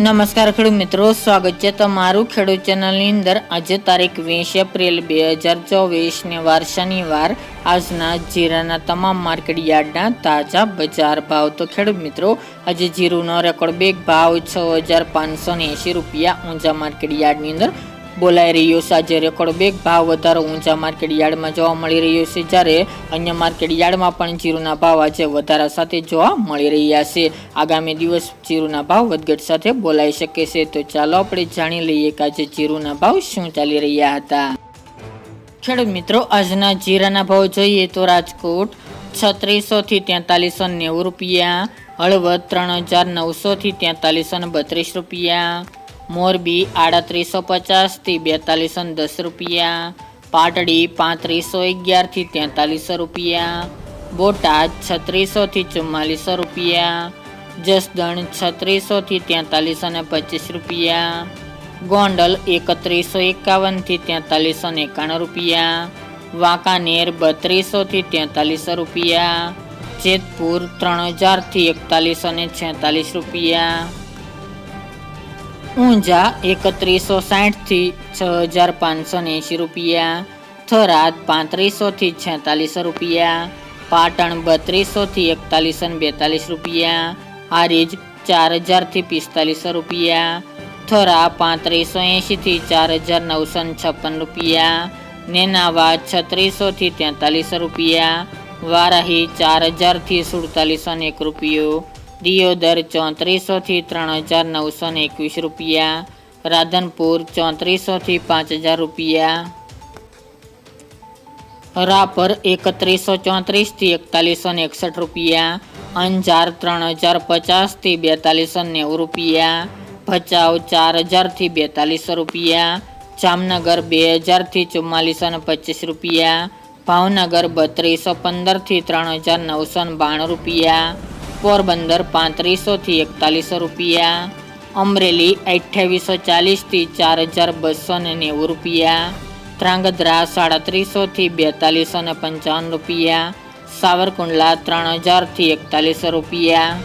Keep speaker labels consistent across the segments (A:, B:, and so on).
A: નમસ્કાર ખેડૂત મિત્રો, સ્વાગત છે તમારું ખેડૂત ચેનલની અંદર. આજે તારીખ વીસ એપ્રિલ બે હજાર ચોવીસ ને વાર શનિવાર. આજના જીરાના તમામ માર્કેટ યાર્ડના તાજા બજાર ભાવ. તો ખેડૂત મિત્રો, આજે જીરુનો રેકોર્ડ બેગ ભાવ છ હજાર પાંચસો ને એંશી રૂપિયા ઊંચા માર્કેટ યાર્ડની અંદર બોલાઈ રહ્યો છે. આજે રેકોર્ડ બેગ ભાવ વધારો ઊંચા માર્કેટ યાર્ડમાં જોવા મળી રહ્યો છે. જ્યારે અન્ય માર્કેટ યાર્ડમાં પણ જીરુના ભાવ આજે વધારા સાથે જોવા મળી રહ્યા છે. આગામી દિવસ જીરુના ભાવ વધઘટ સાથે બોલાઈ શકે છે. તો ચાલો આપણે જાણી લઈએ કે આજે જીરુના ભાવ શું ચાલી રહ્યા હતા. ખેડૂત મિત્રો, આજના જીરાના ભાવ જોઈએ તો રાજકોટ છત્રીસો થી તેતાલીસો નેવું રૂપિયા, હળવદ ત્રણ હજાર નવસો થી તેતાલીસો બત્રીસ રૂપિયા મોરબી આડત્રીસો પચાસથી બેતાલીસો દસ રૂપિયા. પાટડી પાંત્રીસો અગિયારથી તેતાલીસો રૂપિયા. બોટાદ છત્રીસોથી ચુમ્માલીસો રૂપિયા. જસદણ છત્રીસોથી તેતાલીસો ને પચીસ રૂપિયા. ગોંડલ એકત્રીસો એકાવનથી તેતાલીસો ને એકાણું રૂપિયા. વાંકાનેર બત્રીસોથી તેતાલીસો રૂપિયા. જેતપુર ત્રણ હજારથી એકતાલીસો ને છેતાલીસ રૂપિયા. ઊંઝા એકત્રીસો સાઠથી છ હજાર પાંચસો એંશી રૂપિયા. થરાદ પાંત્રીસોથી છેતાલીસો રૂપિયા. પાટણ બત્રીસોથી એકતાલીસો ને બેતાલીસ રૂપિયા. હારીજ ચાર હજારથી પિસ્તાલીસો રૂપિયા. થરા પાંત્રીસો એંશીથી ચાર હજાર નવસો છપ્પન રૂપિયા. નેનાવા છત્રીસોથી તેતાલીસો રૂપિયા. વારાહી ચાર હજારથી સુડતાલીસો એક રૂપિયો. દિયોદર ચોત્રીસોથી ત્રણ હજાર નવસો ને એકવીસ રૂપિયા. રાધનપુર ચોત્રીસોથી પાંચ હજાર રૂપિયા. રાપર એકત્રીસો ચોત્રીસથી એકતાલીસો ને એકસઠ રૂપિયા. અંજાર ત્રણ હજાર પચાસથી બેતાલીસો નેવું રૂપિયા. ભચાઉ ચાર હજારથી બેતાલીસો રૂપિયા. જામનગર બે હજારથી ચુમ્માલીસો ને પચીસ રૂપિયા. ભાવનગર બત્રીસો પંદરથી ત્રણ હજાર નવસો ને બાણું રૂપિયા. પોરબંદર પાંત્રીસોથી એકતાલીસો રૂપિયા, અમરેલી અઠ્યાવીસો ચાલીસથી ચાર હજાર બસો ને નેવું રૂપિયા, ધ્રાંગધ્રા સાડત્રીસોથી બેતાલીસો ને પંચાવન રૂપિયા, સાવરકુંડલા ત્રણ હજારથી એકતાલીસો રૂપિયા,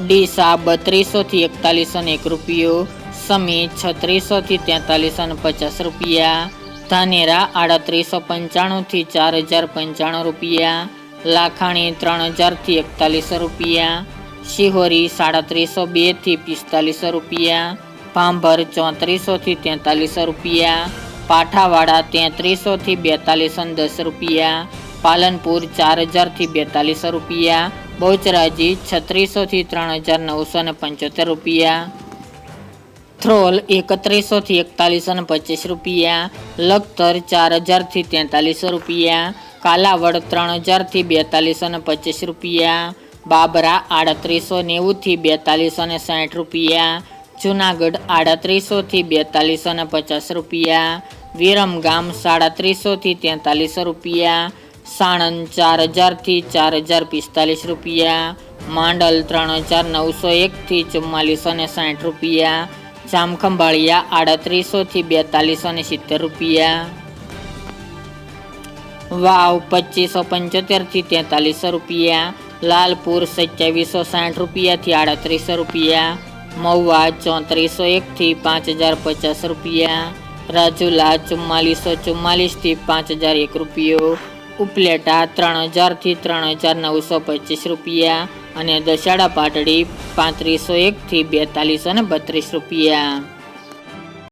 A: ડીસા બત્રીસોથી એકતાલીસો ને એક રૂપિયો, સમી છત્રીસોથી તેતાલીસો ને પચાસ રૂપિયા, ધાનેરા આડત્રીસો પંચાણુંથી ચાર હજાર પંચાણું રૂપિયા લાખાણી ત્રણ હજારથી એકતાલીસો રૂપિયા, શિહોરી સાડત્રીસો બેથી પિસ્તાલીસો રૂપિયા, ભાંભર ચોત્રીસોથી તેતાલીસો રૂપિયા, પાઠાવાડા તેત્રીસોથી બેતાલીસો દસ રૂપિયા, પાલનપુર ચાર હજારથી બેતાલીસો રૂપિયા, બહુચરાજી છત્રીસોથી ત્રણ હજાર નવસો ને પંચોતેર રૂપિયા થ્રોલ એકત્રીસોથી એકતાલીસો ને પચીસ રૂપિયા, લખતર ચાર હજારથી તેતાલીસો રૂપિયા કાલાવડ ત્રણ હજારથી બેતાલીસો ને પચીસ રૂપિયા. બાબરા આડત્રીસો નેવુંથી બેતાલીસો ને સાઠ રૂપિયા. જુનાગઢ આડત્રીસોથી બેતાલીસો ને પચાસ રૂપિયા. વિરમગામ સાડત્રીસોથી તેતાલીસો રૂપિયા. સાણંદ ચાર હજારથી ચાર હજાર પિસ્તાલીસ રૂપિયા. માંડલ ત્રણ હજાર નવસો એકથી ચુમ્માલીસો ને સાઠ રૂપિયા. જામખંભાળિયા આડત્રીસોથી બેતાલીસો ને સિત્તેર રૂપિયા. વાવ પચીસો પંચોતેરથી તેતાલીસો રૂપિયા. લાલપુર સત્યાવીસો સાઠ રૂપિયાથી આડત્રીસો રૂપિયા. મહુવા ચોત્રીસો એકથી પાંચ હજાર પચાસ રૂપિયા. રાજુલા ચુમ્માલીસો ચુમ્માલીસથી પાંચ હજાર એક રૂપિયો. ઉપલેટા ત્રણ હજારથી ત્રણ હજાર નવસો પચીસ રૂપિયા. અને દશાડા પાટડી પાંત્રીસો એકથી બેતાલીસો ને બત્રીસ રૂપિયા.